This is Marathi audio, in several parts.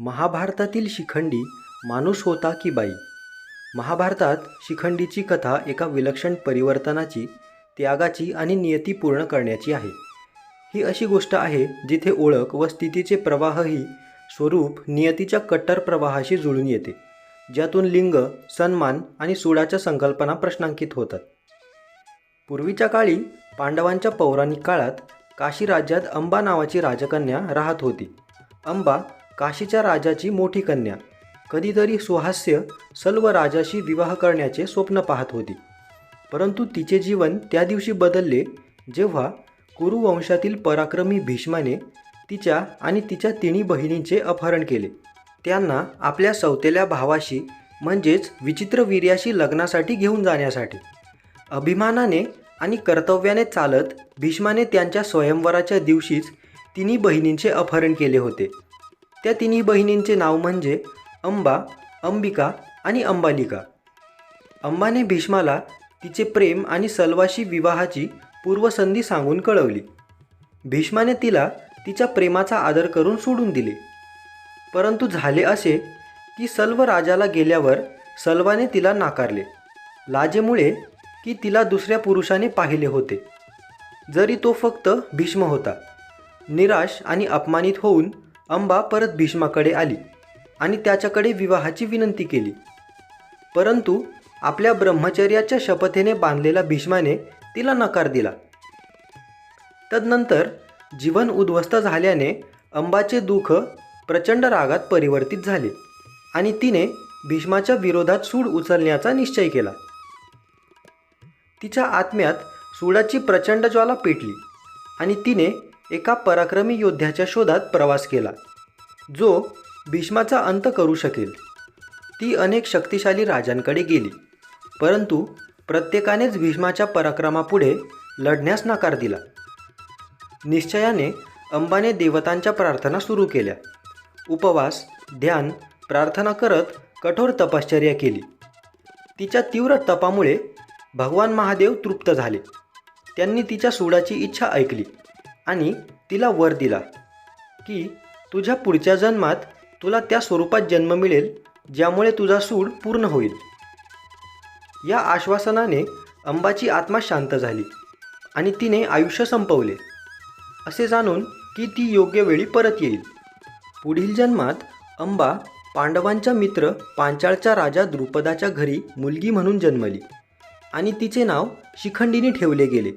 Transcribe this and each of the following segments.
महाभारतातील शिखंडी माणूस होता की बाई? महाभारतात शिखंडीची कथा एका विलक्षण परिवर्तनाची त्यागाची आणि नियती पूर्ण करण्याची आहे. ही अशी गोष्ट आहे जिथे ओळख व स्थितीचे प्रवाहही स्वरूप नियतीच्या कट्टर प्रवाहाशी जुळून येते ज्यातून लिंग सन्मान आणि सुडाच्या संकल्पना प्रश्नांकित होतात. पूर्वीच्या काळी पांडवांच्या पौराणिक काळात काशी राज्यात अंबा नावाची राजकन्या राहत होती. अंबा काशीच्या राजाची मोठी कन्या. कधीतरी सुहास्य सल्व राजाशी विवाह करण्याचे स्वप्न पाहत होती. परंतु तिचे जीवन त्या दिवशी बदलले जेव्हा कुरुवंशातील पराक्रमी भीष्माने तिच्या आणि तिच्या तिन्ही बहिणींचे अपहरण केले. त्यांना आपल्या सौतेल्या भावाशी म्हणजेच विचित्रवीर्याशी लग्नासाठी घेऊन जाण्यासाठी. अभिमानाने आणि कर्तव्याने चालत भीष्माने त्यांच्या स्वयंवराच्या दिवशीच तिन्ही बहिणींचे अपहरण केले होते. त्या तिन्ही बहिणींचे नाव म्हणजे अंबा अंबिका आणि अंबालिका. अंबाने भीष्माला तिचे प्रेम आणि सलवाशी विवाहाची पूर्वसंधी सांगून कळवली. भीष्माने तिला तिच्या प्रेमाचा आदर करून सोडून दिले. परंतु झाले असे की सल्व राजाला गेल्यावर सल्वाने तिला नाकारले. लाजेमुळे की तिला दुसऱ्या पुरुषाने पाहिले होते. जरी तो फक्त भीष्म होता. निराश आणि अपमानित होऊन अंबा परत भीष्माकडे आली आणि त्याच्याकडे विवाहाची विनंती केली. परंतु आपल्या ब्रह्मचर्याच्या शपथेने बांधलेल्या भीष्माने तिला नकार दिला. तदनंतर जीवन उद्ध्वस्त झाल्याने अंबाचे दुःख प्रचंड रागात परिवर्तित झाले आणि तिने भीष्माच्या विरोधात सूड उचलण्याचा निश्चय केला. तिच्या आत्म्यात सूडाची प्रचंड ज्वाला पेटली आणि तिने एका पराक्रमी योद्ध्याच्या शोधात प्रवास केला जो भीष्माचा अंत करू शकेल. ती अनेक शक्तिशाली राजांकडे गेली परंतु प्रत्येकानेच भीष्माच्या पराक्रमापुढे लढण्यास नकार दिला. निश्चयाने अंबाने देवतांच्या प्रार्थना सुरू केल्या. उपवास ध्यान प्रार्थना करत कठोर तपश्चर्या केली. तिच्या तीव्र तपामुळे भगवान महादेव तृप्त झाले. त्यांनी तिच्या सोडाची इच्छा ऐकली. आणि तिला वर दिला की तुझ्या पुढच्या जन्मात तुला त्या स्वरूपात जन्म मिळेल ज्यामुळे तुझा सूड पूर्ण होईल. या आश्वासनाने अंबाची आत्मा शांत झाली आणि तिने आयुष्य संपवले. असे जाणून की ती योग्य वेळी परत येईल. पुढील जन्मात अंबा पांडवांच्या मित्र पांचाळच्या राजा द्रुपदाच्या घरी मुलगी म्हणून जन्मली आणि तिचे नाव शिखंडीने ठेवले गेले.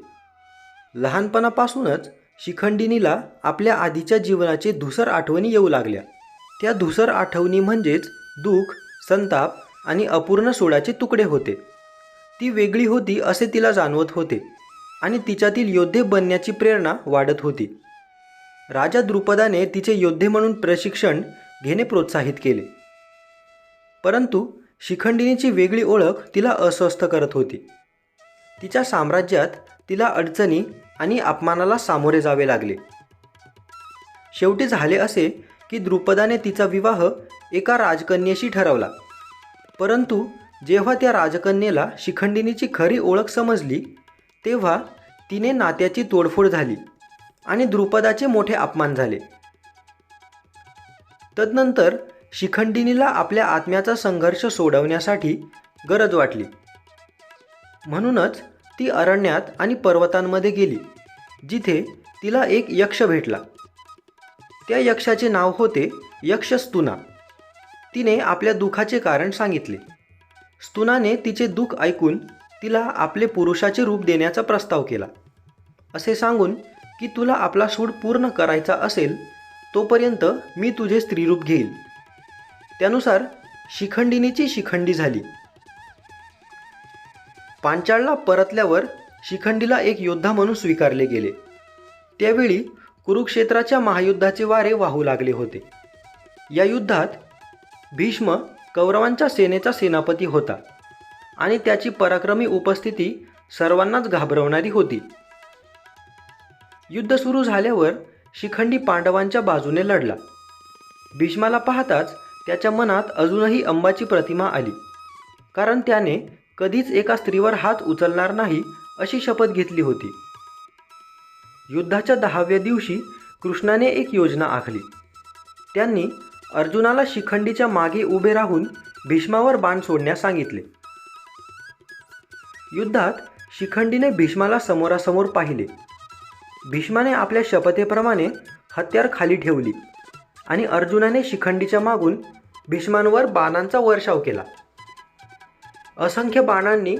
लहानपणापासूनच शिखंडिनीला आपल्या आधीच्या जीवनाचे धुसर आठवणी येऊ लागल्या. त्या धुसर आठवणी म्हणजेच दुःख संताप आणि अपूर्ण सोडाचे तुकडे होते. ती वेगळी होती असे तिला जाणवत होते आणि तिच्यातील योद्धे बनण्याची प्रेरणा वाढत होती. राजा द्रुपदाने तिचे योद्धे म्हणून प्रशिक्षण घेणे प्रोत्साहित केले. परंतु शिखंडिनीची वेगळी ओळख तिला अस्वस्थ करत होती. तिच्या साम्राज्यात तिला अडचणी आणि अपमानाला सामोरे जावे लागले. शेवटी झाले असे की द्रुपदाने तिचा विवाह एका राजकन्येशी ठरवला. परंतु जेव्हा त्या राजकन्येला शिखंडिनीची खरी ओळख समजली तेव्हा तिने नात्याची तोडफोड झाली आणि द्रुपदाचे मोठे अपमान झाले. तदनंतर शिखंडिनीला आपल्या आत्म्याचा संघर्ष सोडवण्यासाठी गरज वाटली. म्हणूनच ती अरण्यात आणि पर्वतांमध्ये गेली जिथे तिला एक यक्ष भेटला. त्या यक्षाचे नाव होते यक्ष स्तुना तिने आपल्या दुःखाचे कारण सांगितले. स्तुनाने तिचे दुःख ऐकून तिला आपले पुरुषाचे रूप देण्याचा प्रस्ताव केला. असे सांगून की तुला आपला सूड पूर्ण करायचा असेल तोपर्यंत मी तुझे स्त्रीरूप घेईल. त्यानुसार शिखंडिनीची शिखंडी झाली. पांचाळला परतल्यावर शिखंडीला एक योद्धा म्हणून स्वीकारले गेले. त्यावेळी कुरुक्षेत्राच्या महायुद्धाचे वारे वाहू लागले होते. या युद्धात भीष्म कौरवांच्या सेनेचा सेनापती होता आणि त्याची पराक्रमी उपस्थिती सर्वांनाच घाबरवणारी होती. युद्ध सुरू झाल्यावर शिखंडी पांडवांच्या बाजूने लढला. भीष्माला पाहताच त्याच्या मनात अजूनही अंबाची प्रतिमा आली कारण त्याने कधीच एका स्त्रीवर हात उचलणार नाही अशी शपथ घेतली होती. युद्धाच्या दहाव्या दिवशी कृष्णाने एक योजना आखली. त्यांनी अर्जुनाला शिखंडीच्या मागे उभे राहून भीष्मावर बाण सोडण्यास सांगितले. युद्धात शिखंडीने भीष्माला समोरासमोर पाहिले. भीष्माने आपल्या शपथेप्रमाणे हत्यार खाली ठेवली आणि अर्जुनाने शिखंडीच्या मागून भीष्मांवर बाणांचा वर्षाव केला. असंख्य बाणांनी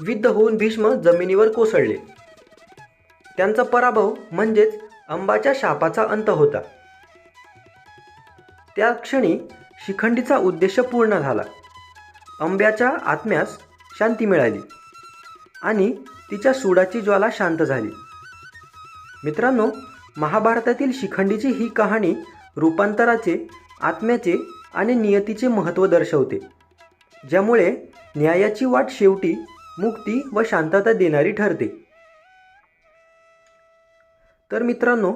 विद्ध होऊन भीष्म जमिनीवर कोसळले. त्यांचा पराभव म्हणजेच अंबाच्या शापाचा अंत होता. त्या क्षणी शिखंडीचा उद्देश पूर्ण झाला. अंब्याच्या आत्म्यास शांती मिळाली आणि तिच्या सुडाची ज्वाला शांत झाली. मित्रांनो महाभारतातील शिखंडीची ही कहाणी रूपांतराचे आत्म्याचे आणि नियतीचे महत्त्व दर्शवते ज्यामुळे न्यायाची वाट शेवटी मुक्ती व शांतता देणारी ठरते. तर मित्रांनो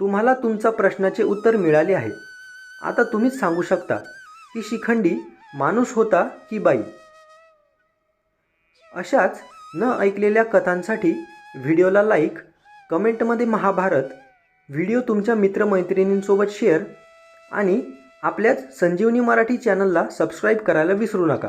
तुम्हाला तुमच्या प्रश्नाचे उत्तर मिळाले आहे. आता तुम्हीच सांगू शकता की शिखंडी माणूस होता की बाई? अशाच न ऐकलेल्या कथांसाठी व्हिडिओला लाईक कमेंटमध्ये महाभारत व्हिडिओ तुमच्या मित्रमैत्रिणींसोबत शेअर आणि आपल्याच संजीवनी मराठी चॅनलला सबस्क्राईब करायला विसरू नका.